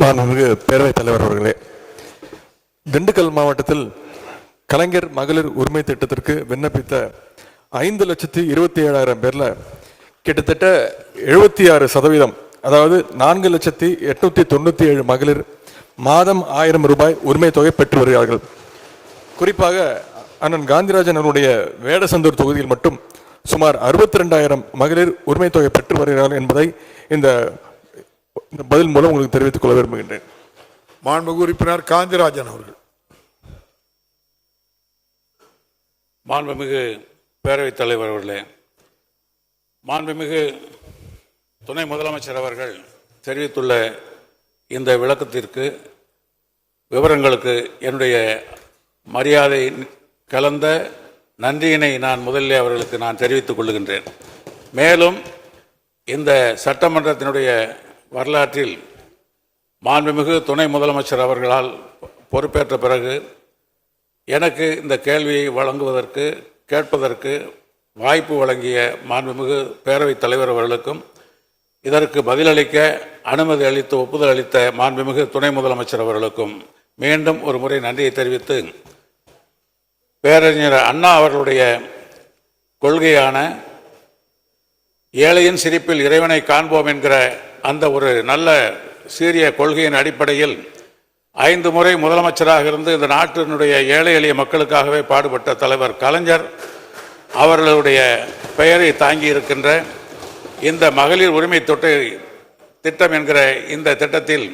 மாண்புமிகு பேரவைத் தலைவர் அவர்களே திண்டுக்கல் மாவட்டத்தில் கலைஞர் மகளிர் உரிமை திட்டத்திற்கு விண்ணப்பித்த ஐந்து லட்சத்தி இருபத்தி ஏழாயிரம் பேர்ல கிட்டத்தட்ட எழுபத்தி ஆறு சதவீதம் அதாவது நான்கு லட்சத்தி எட்நூத்தி தொண்ணூத்தி ஏழு மகளிர் மாதம் ஆயிரம் ரூபாய் உரிமை தொகை பெற்று வருகிறார்கள். குறிப்பாக அண்ணன் காந்திராஜன் அவருடைய வேடசந்தூர் தொகுதியில் மட்டும் சுமார் அறுபத்தி ரெண்டாயிரம் மகளிர் உரிமை தொகை பெற்று வருகிறார்கள் என்பதை இந்த இந்த பதில் மூலம் உங்களுக்கு தெரிவித்துக் கொள்ள விரும்புகின்றேன். மாண்புமிகு உறுப்பினர் காந்திராஜன் அவர்கள். மாண்புமிகு பேரவைத் தலைவர் அவர்களே மாண்புமிகு துணை முதலமைச்சர் அவர்கள் தெரிவித்துள்ள இந்த விளக்கத்திற்கு விவரங்களுக்கு என்னுடைய மரியாதை கலந்த நன்றியினை நான் முதலில் அவர்களுக்கு நான் தெரிவித்துக் கொள்ளுகின்றேன். மேலும் இந்த சட்டமன்றத்தினுடைய வரலாற்றில் மாண்புமிகு துணை முதலமைச்சர் அவர்களால் பொறுப்பேற்ற பிறகு எனக்கு இந்த கேள்வியை வழங்குவதற்கு கேட்பதற்கு வாய்ப்பு வழங்கிய மாண்புமிகு பேரவைத் தலைவர் அவர்களுக்கும் இதற்கு பதிலளிக்க அனுமதி அளித்து ஒப்புதல் அளித்த மாண்புமிகு துணை முதலமைச்சர் அவர்களுக்கும் மீண்டும் ஒரு முறை நன்றியை தெரிவித்து பேரறிஞர் அண்ணா அவர்களுடைய கொள்கையான ஏழையின் சிரிப்பில் இறைவனை காண்போம் என்கிற அந்த ஒரு நல்ல சீரிய கொள்கையின் அடிப்படையில் ஐந்து முறை முதலமைச்சராக இருந்து இந்த நாட்டினுடைய ஏழை எளிய மக்களுக்காகவே பாடுபட்ட தலைவர் கலைஞர் அவர்களுடைய பெயரை தாங்கி இருக்கின்ற இந்த மகளிர் உரிமை தொட்டை திட்டம் என்கிற இந்த திட்டத்தில்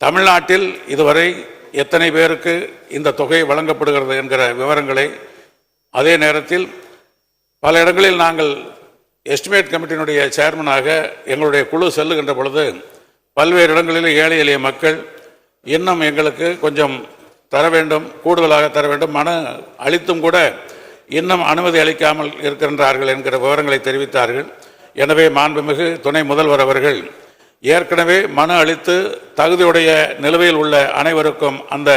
தமிழ்நாட்டில் இதுவரை எத்தனை பேருக்கு இந்த தொகை வழங்கப்படுகிறது என்கிற விவரங்களை அதே நேரத்தில் பல இடங்களில் நாங்கள் எஸ்டிமேட் கமிட்டியினுடைய சேர்மனாக எங்களுடைய குழு செல்லுகின்ற பொழுது பல்வேறு இடங்களில் ஏழை எளிய மக்கள் இன்னும் எங்களுக்கு கொஞ்சம் தர வேண்டும் கூடுதலாக தர வேண்டும். மன அளித்தும் கூட இன்னும் அனுமதி அளிக்காமல் இருக்கின்றார்கள் என்கிற விவரங்களை தெரிவித்தார்கள். எனவே மாண்புமிகு துணை முதல்வர் அவர்கள் ஏற்கனவே மனு அளித்து தகுதியுடைய நிலுவையில் உள்ள அனைவருக்கும் அந்த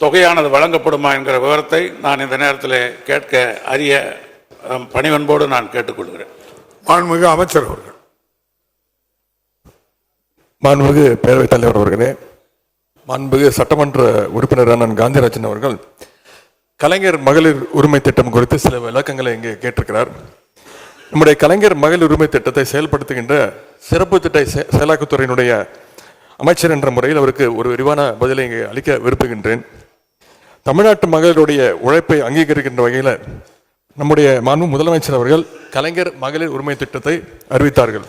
தொகையானது வழங்கப்படுமா என்கிற விவரத்தை நான் இந்த நேரத்தில் கேட்க அறிய பணிவன்போடு நான் கேட்டுக்கொள்கிறேன். மாண்புமிகு அமைச்சர் அவர்கள். மாண்புமிகு பேரவைத் தலைவர் அவர்களே மாண்புமிகு சட்டமன்ற உறுப்பினர் அண்ணன் காந்திராஜன் அவர்கள் கலைஞர் மகளிர் உரிமை திட்டம் குறித்து சில விளக்கங்களை இங்கே கேட்டிருக்கிறார். நம்முடைய கலைஞர் மகளிர் உரிமை திட்டத்தை செயல்படுத்துகின்ற சிறப்பு திட்ட செயலாக்கத்துறையினுடைய அமைச்சர் என்ற முறையில் அவருக்கு ஒரு விரிவான பதிலை இங்கே அளிக்க விரும்புகின்றேன். தமிழ்நாட்டு மகளிருடைய உழைப்பை அங்கீகரிக்கின்ற வகையில் நம்முடைய மாண்பு முதலமைச்சர் அவர்கள் கலைஞர் மகளிர் உரிமை திட்டத்தை அறிவித்தார்கள்.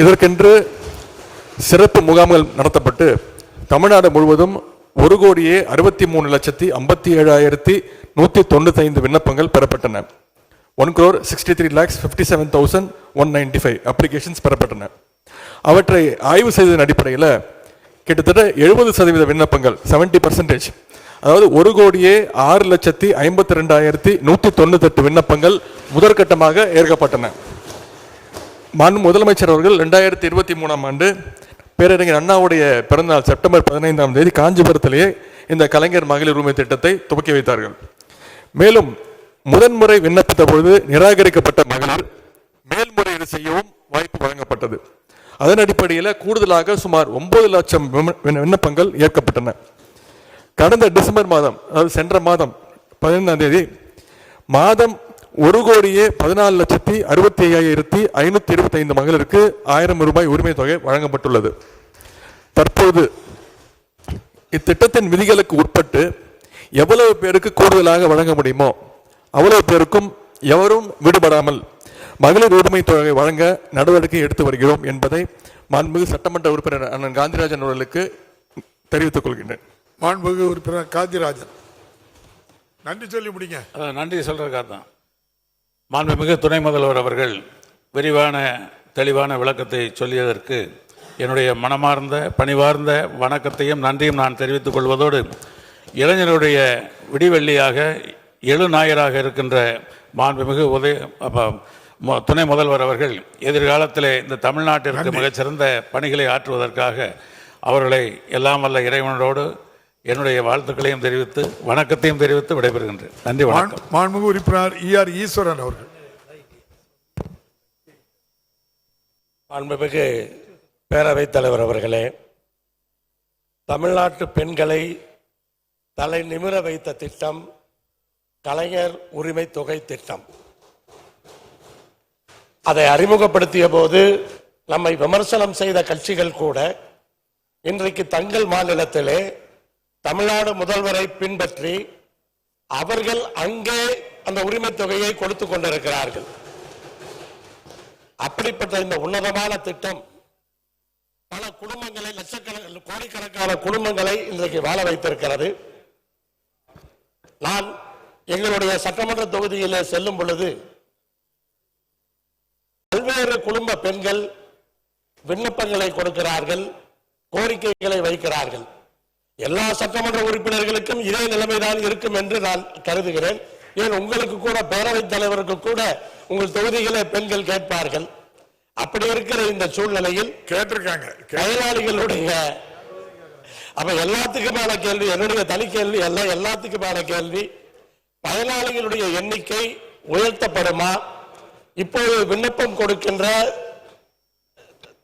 இதற்கென்று சிறப்பு முகாம்கள் நடத்தப்பட்டு தமிழ்நாடு முழுவதும் ஒரு கோடியே அறுபத்தி மூணு லட்சத்தி ஐம்பத்தி ஏழாயிரத்தி நூற்றி தொண்ணூத்தைந்து விண்ணப்பங்கள் பெறப்பட்டன. One crore sixty three lakhs fifty seven thousand one ninety five applications பெறப்பட்டன. அவற்றை ஆய்வு செய்ததன் அடிப்படையில் கிட்டத்தட்ட எழுபது சதவீத விண்ணப்பங்கள் 70% பர்சன்டேஜ் அதாவது ஒரு கோடியே ஆறு லட்சத்தி ஐம்பத்தி ரெண்டாயிரத்தி நூற்றி தொண்ணூத்தெட்டு விண்ணப்பங்கள் முதற்கட்டமாக ஏற்கப்பட்டன. மாண்பு முதலமைச்சர் அவர்கள் ரெண்டாயிரத்தி இருபத்தி மூணாம் ஆண்டு பேரறிஞர் அண்ணாவுடைய பிறந்தநாள் செப்டம்பர் பதினைந்தாம் தேதி காஞ்சிபுரத்திலேயே இந்த கலைஞர் மகளிர் உரிமை திட்டத்தை துவக்கி வைத்தார்கள். மேலும் முதன்முறை விண்ணப்பித்த பொழுது நிராகரிக்கப்பட்ட மகளிர் மேல்முறையீடு செய்யவும் வாய்ப்பு வழங்கப்பட்டது. அதன் அடிப்படையில் கூடுதலாக சுமார் ஒன்பது லட்சம் விம- விண்ணப்பங்கள் ஏற்கப்பட்டன. கடந்த டிசம்பர் மாதம் அதாவது சென்ற மாதம் பதினொன்றாம் தேதி மாதம் ஒரு கோடியே பதினாலு லட்சத்தி அறுபத்தி ஐயாயிரத்தி ஐநூற்றி இருபத்தி ஐந்து மகளிருக்கு ஆயிரம் ரூபாய் உரிமை தொகை வழங்கப்பட்டுள்ளது. தற்போது இத்திட்டத்தின் விதிகளுக்கு உட்பட்டு எவ்வளவு பேருக்கு கூடுதலாக வழங்க முடியுமோ அவ்வளவு பேருக்கும் எவரும் விடுபடாமல் மகளிர் உரிமை தொகை வழங்க நடவடிக்கை எடுத்து வருகிறோம் என்பதை மாண்புமிகு சட்டமன்ற உறுப்பினர் அண்ணன் காந்திராஜன் அவர்களுக்கு தெரிவித்துக் கொள்கின்றேன். மாண்புமிகு உறுப்பினர் காந்திராஜன். நன்றி சொல்லி முடிங்க. நன்றி சொல்றதுக்காக தான் மாண்புமிகு துணை முதல்வர் அவர்கள் விரிவான தெளிவான விளக்கத்தை சொல்லியதற்கு என்னுடைய மனமார்ந்த பணிவார்ந்த வணக்கத்தையும் நன்றியும் நான் தெரிவித்துக் கொள்வதோடு இளைஞருடைய விடிவெள்ளியாக எழு ஞாயிறாக இருக்கின்ற மாண்புமிகு உதய துணை முதல்வர் அவர்கள் எதிர்காலத்திலே இந்த தமிழ்நாட்டிற்கு மிகச்சிறந்த பணிகளை ஆற்றுவதற்காக அவர்களை எல்லாம் வல்ல இறைவனோடு என்னுடைய வாழ்த்துக்களையும் தெரிவித்து வணக்கத்தையும் தெரிவித்து விடைபெறுகின்றேன். நன்றி வணக்கம். மாண்- மாண்புமிகு உறுப்பினர் இஆர் ஈஸ்வரன் அவர்கள். மாண்புமிகு பேரவைத் தலைவர் அவர்களே தமிழ்நாட்டு பெண்களை தலை நிமிர வைத்த திட்டம் கலைஞர் உரிமை தொகை திட்டம். அதை அறிமுகப்படுத்திய போது நம்மை விமர்சனம் செய்த கட்சிகள் கூட இன்றைக்கு தங்கள் மாநிலத்திலே தமிழ்நாடு முதல்வரை பின்பற்றி அவர்கள் அங்கே அந்த உரிமை தொகையை கொடுத்து கொண்டிருக்கிறார்கள். அப்படிப்பட்ட இந்த உன்னதமான திட்டம் பல குடும்பங்களை லட்சக்கணக்கான கோடிக்கணக்கான குடும்பங்களை இன்றைக்கு வாழ வைத்திருக்கிறது. நான் எங்களுடைய சட்டமன்ற தொகுதியிலே செல்லும் பொழுது பல்வேறு குடும்ப பெண்கள் விண்ணப்பங்களை கொடுக்கிறார்கள் கோரிக்கைகளை வைக்கிறார்கள். எல்லா சட்டமன்ற உறுப்பினர்களுக்கும் இதே நிலைமைதான் இருக்கும் என்று நான் கருதுகிறேன். ஏன் உங்களுக்கு கூட பேரவைத் தலைவருக்கு கூட உங்கள் தொகுதிகளே பெண்கள் கேட்பார்கள். அப்படி இருக்கிற இந்த சூழ்நிலையில் கேட்டிருக்காங்க. பயனாளிகளுடைய அப்ப எல்லாத்துக்குமான கேள்வி என்னுடைய தனி கேள்வி எல்லாம் எல்லாத்துக்குமான கேள்வி. பயனாளிகளுடைய எண்ணிக்கை உயர்த்தப்படுமா? இப்போது விண்ணப்பம் கொடுக்கின்ற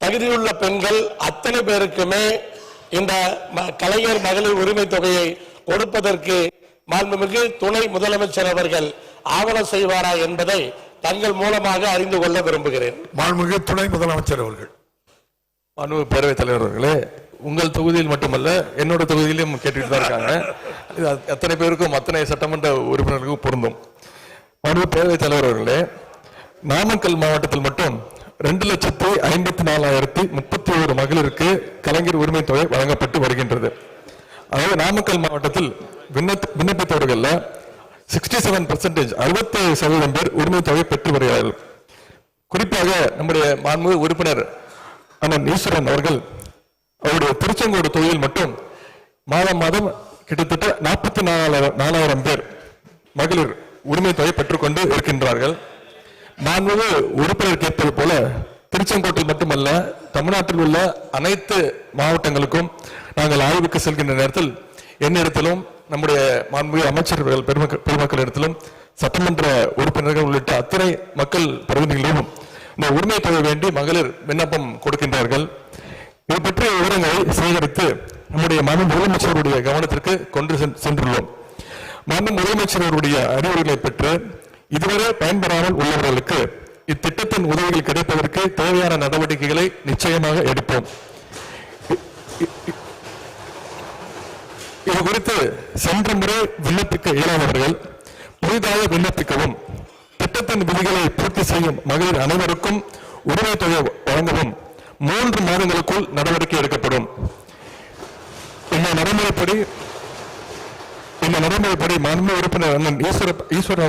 தகுதியுள்ள பெண்கள் அத்தனை பேருக்குமே இந்த ம- கலைஞர் மகளிர் உரிமை தொகையை கொடுப்பதற்கு மாண்புமிகு துணை முதலமைச்சர் அவர்கள் ஆவணம் செய்வாரா என்பதை தங்கள் மூலமாக அறிந்து கொள்ள விரும்புகிறேன். மாண்புமிகு துணை முதலமைச்சர் அவர்கள். மாண்பு பேரவைத் தலைவர் அவர்களே உங்கள் தொகுதியில் மட்டுமல்ல என்னோட தொகுதியிலும் கேட்டுட்டு தான் இருக்காங்க. இது அத்தனை பேருக்கும் அத்தனை சட்டமன்ற உறுப்பினர்களுக்கும் பொருந்தும். மாண்பு பேரவைத் தலைவர் அவர்களே நாமக்கல் மாவட்டத்தில் மட்டும் ரெண்டு லட்சத்தி ஐம்பத்தி நாலாயிரத்தி முப்பத்தி ஒரு மகளிருக்கு கலைஞர் உரிமை தொகை வழங்கப்பட்டு வருகின்றது. அதாவது நாமக்கல் மாவட்டத்தில் விண்ணப்ப விண்ணப்பித்தவர்கள்ல சிக்ஸ்டி செவன் பர்சன்டேஜ் அறுபத்தேழு சதவீதம் பேர் உரிமை தொகை பெற்று வருகிறார்கள். குறிப்பாக நம்முடைய மாண்பு உறுப்பினர் அண்ணன் ஈஸ்வரன் அவர்கள் அவருடைய திருச்செங்கோடு தொகுதியில் மட்டும் மாதம் மாதம் கிட்டத்தட்ட நாற்பத்தி நாலாயிரம் நாலாயிரம் பேர் மகளிர் உரிமை தொகை பெற்றுக்கொண்டு இருக்கின்றார்கள். மாண்புமிகு உறுப்பினர் கேட்பது போல திருச்செங்கோட்டை மட்டுமல்ல தமிழ்நாட்டில் உள்ள அனைத்து மாவட்டங்களுக்கும் நாங்கள் ஆய்வுக்கு செல்கின்ற நேரத்தில் என்னிடத்திலும் நம்முடைய மாண்புமிகு அமைச்சர்கள் பெருமக்கள் பெருமக்களிடத்திலும் சட்டமன்ற உறுப்பினர்கள் உள்ளிட்ட அத்தனை மக்கள் பிரதிநிதிகளும் இந்த உரிமை தொகை வேண்டி மகளிர் விண்ணப்பம் கொடுக்கின்றார்கள். இது பற்றிய விவரங்களை சேகரித்து நம்முடைய மாநில முதலமைச்சருடைய கவனத்திற்கு கொண்டு சென்றுள்ளோம். மாநில முதலமைச்சர் அவருடைய அறிவுரைகளை பெற்று இதுவரை பயன்பெறாமல் உள்ளவர்களுக்கு இத்திட்டத்தின் உதவிகள் கிடைப்பதற்கு தேவையான நடவடிக்கைகளை நிச்சயமாக எடுப்போம். இது குறித்து சென்ற முறை விண்ணப்பிக்க இயலாதவர்கள் புதிதாக விண்ணப்பிக்கவும் திட்டத்தின் விதிகளை பூர்த்தி செய்யும் மகளிர் அனைவருக்கும் உரிமை தொகை வழங்கவும் மூன்று மாதங்களுக்குள் நடவடிக்கை எடுக்கப்படும். இந்த நடைமுறைப்படி இந்த நடைமுறைப்படி மன்ம உறுப்பினர் அண்ணன் ஈஸ்வர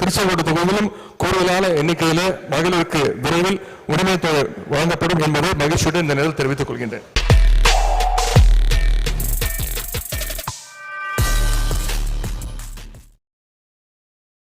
திருச்செங்கோடு தொகுதியிலும் கூடுதலான எண்ணிக்கையில மகளிருக்கு விரைவில் உரிமை தொகை வழங்கப்படும் என்பதை மகிழ்ச்சியுடன் இந்த நிலையில் தெரிவித்துக் கொள்கின்றேன்.